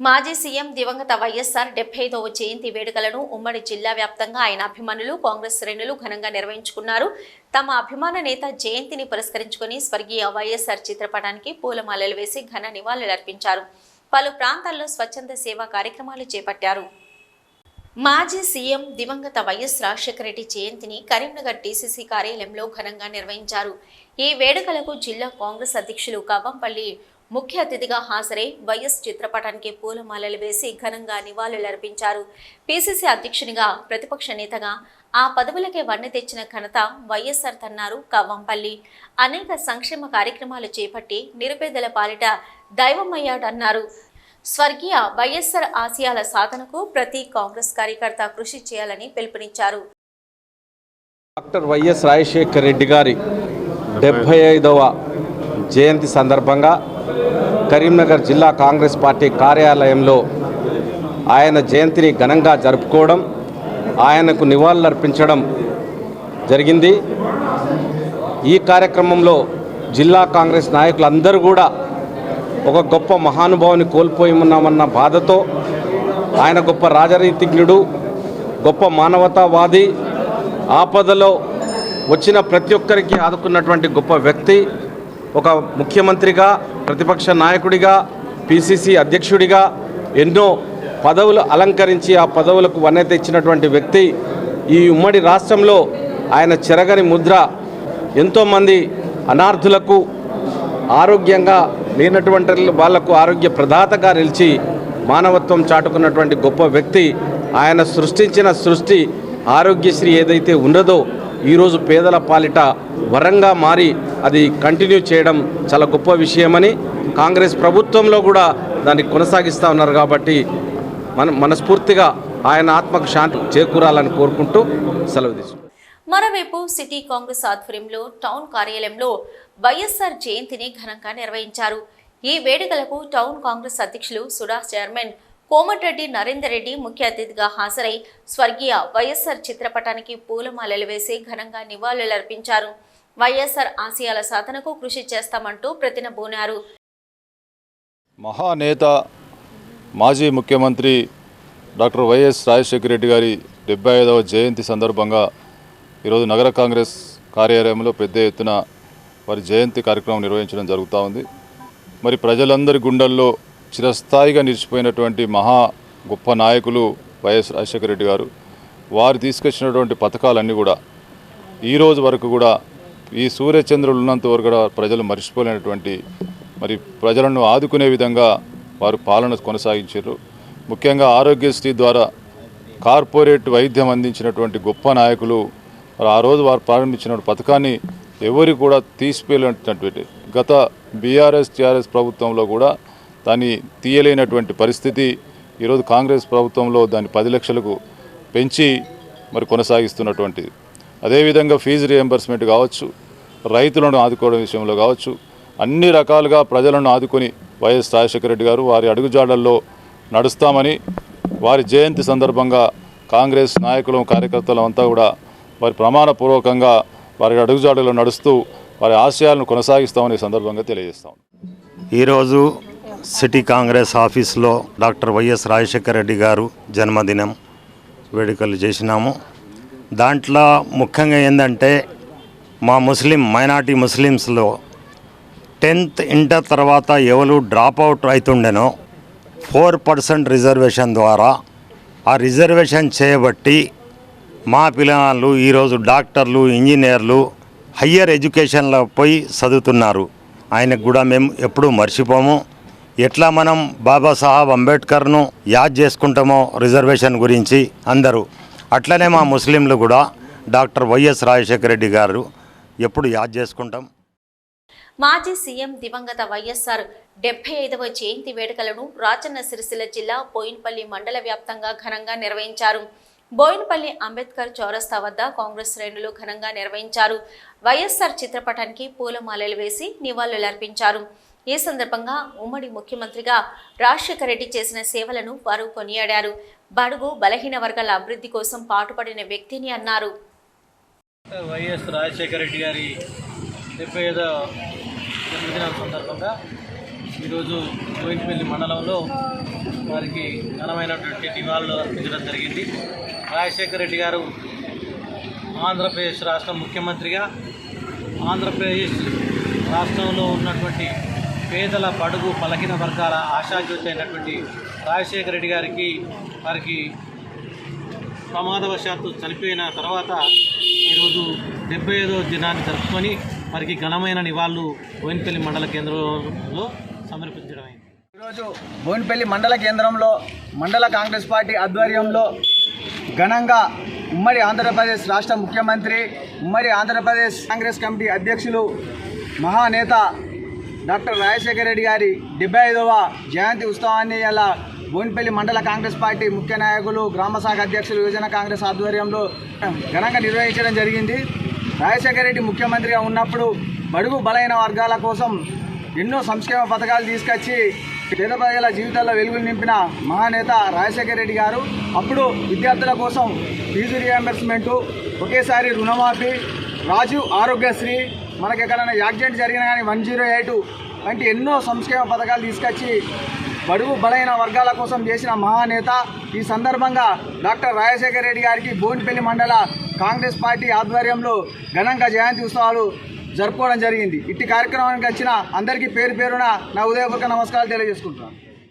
మాజీ సీఎం దివంగత వైఎస్ఆర్ డెబ్బై ఐదవ జయంతి వేడుకలను ఉమ్మడి జిల్లా వ్యాప్తంగా ఆయన అభిమానులు కాంగ్రెస్ శ్రేణులు ఘనంగా నిర్వహించుకున్నారు. తమ అభిమాన నేత జయంతిని పురస్కరించుకుని స్వర్గీయ వైఎస్ఆర్ చిత్రపటానికి పూలమాలలు వేసి ఘన నివాళులర్పించారు పలు ప్రాంతాల్లో స్వచ్ఛంద సేవా కార్యక్రమాలు చేపట్టారు. మాజీ సీఎం దివంగత వైఎస్ రాజశేఖర రెడ్డి జయంతిని కరీంనగర్ డీసీసీ కార్యాలయంలో ఘనంగా నిర్వహించారు. ఈ వేడుకలకు జిల్లా కాంగ్రెస్ అధ్యక్షులు కవ్వంపల్లి ముఖ్య అతిథిగా హాజరై వైఎస్ చిత్రపటానికి పూలమాలలు వేసి ఘనంగా నివాళులర్పించారు. పీసీసీ అధ్యక్షునిగా ప్రతిపక్ష నేతగా ఆ పదవులకే వన్నె తెచ్చిన ఘనత వైఎస్ఆర్ తన్నారు కవ్వంపల్లి. అనేక సంక్షేమ కార్యక్రమాలు చేపట్టి నిరుపేదల పాలిట దైవమయ్యాడన్నారు. స్వర్గీయ వైఎస్ఆర్ ఆశయాల సాధనకు ప్రతి కాంగ్రెస్ కార్యకర్త కృషి చేయాలని పిలుపునిచ్చారు. డాక్టర్ వైఎస్ రాజశేఖర్ రెడ్డి గారి డెబ్బై ఐదవ జయంతి సందర్భంగా కరీంనగర్ జిల్లా కాంగ్రెస్ పార్టీ కార్యాలయంలో ఆయన జయంతిని ఘనంగా జరుపుకోవడం ఆయనకు నివాళులర్పించడం జరిగింది. ఈ కార్యక్రమంలో జిల్లా కాంగ్రెస్ నాయకులందరూ కూడా ఒక గొప్ప మహానుభావుని కోల్పోయి ఉన్నామన్న బాధతో ఆయన గొప్ప రాజనీతిజ్ఞుడు గొప్ప మానవతావాది ఆపదలో వచ్చిన ప్రతి ఒక్కరికి ఆదుకున్నటువంటి గొప్ప వ్యక్తి ఒక ముఖ్యమంత్రిగా ప్రతిపక్ష నాయకుడిగా పిసిసి అధ్యక్షుడిగా ఎన్నో పదవులు అలంకరించి ఆ పదవులకు వన్నెత ఇచ్చినటువంటి వ్యక్తి ఈ ఉమ్మడి రాష్ట్రంలో ఆయన చెరగని ముద్ర. ఎంతోమంది అనార్థులకు ఆరోగ్యంగా లేనటువంటి వాళ్ళకు ఆరోగ్య ప్రదాతగా నిలిచి మానవత్వం చాటుకున్నటువంటి గొప్ప వ్యక్తి. ఆయన సృష్టించిన సృష్టి ఆరోగ్యశ్రీ ఏదైతే ఉన్నదో ఈరోజు పేదల పాలిట వరంగా మారి అది కంటిన్యూ చేయడం చాలా గొప్ప విషయమని కాంగ్రెస్ ప్రభుత్వంలో కూడా దాన్ని కొనసాగిస్తూ ఉన్నారు కాబట్టి మన మనస్ఫూర్తిగా ఆయన ఆత్మకు శాంతి చేకూరాలని కోరుకుంటూ సెలవు తీసుకుంటాం మరోవైపు సిటీ కాంగ్రెస్ ఆధ్వర్యంలో టౌన్ కార్యాలయంలో వైఎస్ఆర్ జయంతిని ఘనంగా నిర్వహించారు. ఈ వేడుకలకు టౌన్ కాంగ్రెస్ అధ్యక్షులు సుడాస్ చైర్మన్ కోమటిరెడ్డి నరేందర్ రెడ్డి ముఖ్య అతిథిగా హాజరై స్వర్గీయ వైఎస్ఆర్ చిత్రపటానికి పూలమాలలు వేసి ఘనంగా నివాళులర్పించారు. వైఎస్ఆర్ ఆశయాల సాధనకు కృషి చేస్తామంటూ ప్రతినబూనారు మహానేత మాజీ ముఖ్యమంత్రి డాక్టర్ వైఎస్ రాజశేఖర రెడ్డి గారి డెబ్బై ఐదవ జయంతి సందర్భంగా ఈరోజు నగర కాంగ్రెస్ కార్యాలయంలో పెద్ద ఎత్తున వారి జయంతి కార్యక్రమం నిర్వహించడం జరుగుతూ ఉంది. మరి ప్రజలందరి గుండెల్లో చిరస్థాయిగా నిలిచిపోయినటువంటి మహా గొప్ప నాయకులు వైఎస్ రాజశేఖర రెడ్డి గారు వారు తీసుకొచ్చినటువంటి పథకాలన్నీ కూడా ఈ రోజు వరకు కూడా ఈ సూర్యచంద్రులు ఉన్నంత వరకు కూడా ప్రజలు మర్చిపోలేనటువంటి మరి ప్రజలను ఆదుకునే విధంగా వారు పాలన కొనసాగించారు. ముఖ్యంగా ఆరోగ్యశ్రీ ద్వారా కార్పొరేట్ వైద్యం అందించినటువంటి గొప్ప నాయకులు మరి ఆ రోజు వారు ప్రారంభించిన పథకాన్ని ఎవరు కూడా తీసిపోయినటువంటి గత బీఆర్ఎస్ టీఆర్ఎస్ ప్రభుత్వంలో కూడా దాన్ని తీయలేనటువంటి పరిస్థితి ఈరోజు కాంగ్రెస్ ప్రభుత్వంలో దాన్ని పది లక్షలకు పెంచి మరి కొనసాగిస్తున్నటువంటిది అదేవిధంగా ఫీజు రియంబర్స్మెంట్ కావచ్చు రైతులను ఆదుకోవడం విషయంలో కావచ్చు అన్ని రకాలుగా ప్రజలను ఆదుకొని వైఎస్ రాజశేఖర రెడ్డి గారు వారి అడుగుజాడల్లో నడుస్తామని వారి జయంతి సందర్భంగా కాంగ్రెస్ నాయకులు కార్యకర్తలు అంతా కూడా వారి ప్రమాణపూర్వకంగా వారి అడుగుజాడల్లో నడుస్తూ వారి ఆశయాలను కొనసాగిస్తామని సందర్భంగా తెలియజేస్తాం ఈరోజు సిటీ కాంగ్రెస్ ఆఫీస్లో డాక్టర్ వైఎస్ రాజశేఖర రెడ్డి గారు జన్మదినం వేడుకలు చేసినాము. దాంట్లో ముఖ్యంగా ఏంటంటే మా ముస్లిం మైనార్టీ ముస్లిమ్స్లో టెన్త్ ఇంటర్ తర్వాత ఎవరు డ్రాప్ అవుట్ అవుతుండెనో ఫోర్ పర్సెంట్ రిజర్వేషన్ ద్వారా ఆ రిజర్వేషన్ చేయబట్టి మా పిల్లలు ఈరోజు డాక్టర్లు ఇంజనీర్లు హయ్యర్ ఎడ్యుకేషన్లో పోయి చదువుతున్నారు. ఆయనకు కూడా మేము ఎప్పుడూ మర్చిపోము. ఎట్లా మనం బాబాసాహెబ్ అంబేద్కర్ను యాద్ చేసుకుంటామో రిజర్వేషన్ గురించి అందరూ. అట్లనే మా ముస్లింలు కూడా డాక్టర్ వైఎస్ రాజశేఖర రెడ్డి గారు ఎప్పుడు యాద్ చేసుకుంటాం. మాజీ సీఎం దివంగత వైఎస్ఆర్ డెబ్బై ఐదవ జయంతి వేడుకలను రాజన్న సిరిసిల్ల జిల్లా బోయిన్పల్లి మండల వ్యాప్తంగా ఘనంగా నిర్వహించారు. బోయిన్పల్లి అంబేద్కర్ చౌరస్తా వద్ద కాంగ్రెస్ శ్రేణులు ఘనంగా నిర్వహించారు. వైఎస్ఆర్ చిత్రపటానికి పూలమాలలు వేసి నివాళులర్పించారు. ఈ సందర్భంగా ఉమ్మడి ముఖ్యమంత్రిగా రాజశేఖర రెడ్డి చేసిన సేవలను వారు కొనియాడారు. బడుగు బలహీన వర్గాల అభివృద్ధి కోసం పాటుపడిన వ్యక్తిని అన్నారు. వైఎస్ రాజశేఖర రెడ్డి గారి డెబ్బై ఐదో జన్మదినం సందర్భంగా ఈరోజు గోవిందపల్లి మండలంలో వారికి ఘనమైనటువంటి నివాళులు అర్పించడం జరిగింది. రాజశేఖర రెడ్డి గారు ఆంధ్రప్రదేశ్ రాష్ట్ర ముఖ్యమంత్రిగా ఆంధ్రప్రదేశ్ రాష్ట్రంలో ఉన్నటువంటి పేదల బడుగు పలకిన వర్గాల ఆశాజ్యోతి అయినటువంటి రాజశేఖర రెడ్డి గారికి వారికి ప్రమాదవశాత్తు చనిపోయిన తర్వాత ఈరోజు డెబ్బై ఐదో దినాన్ని జరుపుకొని వారికి ఘనమైన నివాళులు బోయినపల్లి మండల కేంద్రంలో సమర్పించడం అయింది ఈరోజు బోయినపల్లి మండల కేంద్రంలో మండల కాంగ్రెస్ పార్టీ ఆధ్వర్యంలో ఘనంగా ఉమ్మడి ఆంధ్రప్రదేశ్ రాష్ట్ర ముఖ్యమంత్రి ఉమ్మడి ఆంధ్రప్రదేశ్ కాంగ్రెస్ కమిటీ అధ్యక్షులు మహానేత డాక్టర్ రాజశేఖర రెడ్డి గారి డెబ్బై ఐదవ జయంతి ఉత్సవాన్ని ఇలా బోయినపల్లి మండల కాంగ్రెస్ పార్టీ ముఖ్య నాయకులు గ్రామ శాఖ అధ్యక్షులు యువజన కాంగ్రెస్ ఆధ్వర్యంలో ఘనంగా నిర్వహించడం జరిగింది. రాజశేఖర రెడ్డి ముఖ్యమంత్రిగా ఉన్నప్పుడు బడుగు బలైన వర్గాల కోసం ఎన్నో సంక్షేమ పథకాలు తీసుకొచ్చి పేద ప్రజల జీవితాల్లో వెలుగులు నింపిన మహానేత రాజశేఖర రెడ్డి గారు. అప్పుడు విద్యార్థుల కోసం ఫీజు రియంబర్స్మెంటు ఒకేసారి రుణమాఫీ రాజీవ్ ఆరోగ్యశ్రీ మనకి ఎక్కడైనా యాక్సిడెంట్ జరిగినా కానీ వన్ జీరో ఎయిట్ వంటి ఎన్నో సంక్షేమ పథకాలు తీసుకొచ్చి బడుగు బలైన వర్గాల కోసం చేసిన మహానేత ఈ సందర్భంగా డాక్టర్ రాజశేఖర రెడ్డి గారికి బోయినపల్లి మండల కాంగ్రెస్ పార్టీ ఆధ్వర్యంలో ఘనంగా జయంతి ఉత్సవాలు జరుపుకోవడం జరిగింది. ఇట్టి కార్యక్రమానికి వచ్చిన అందరికీ పేరు పేరున నా ఉదయపూర్వక నమస్కారాలు తెలియజేసుకుంటున్నాను.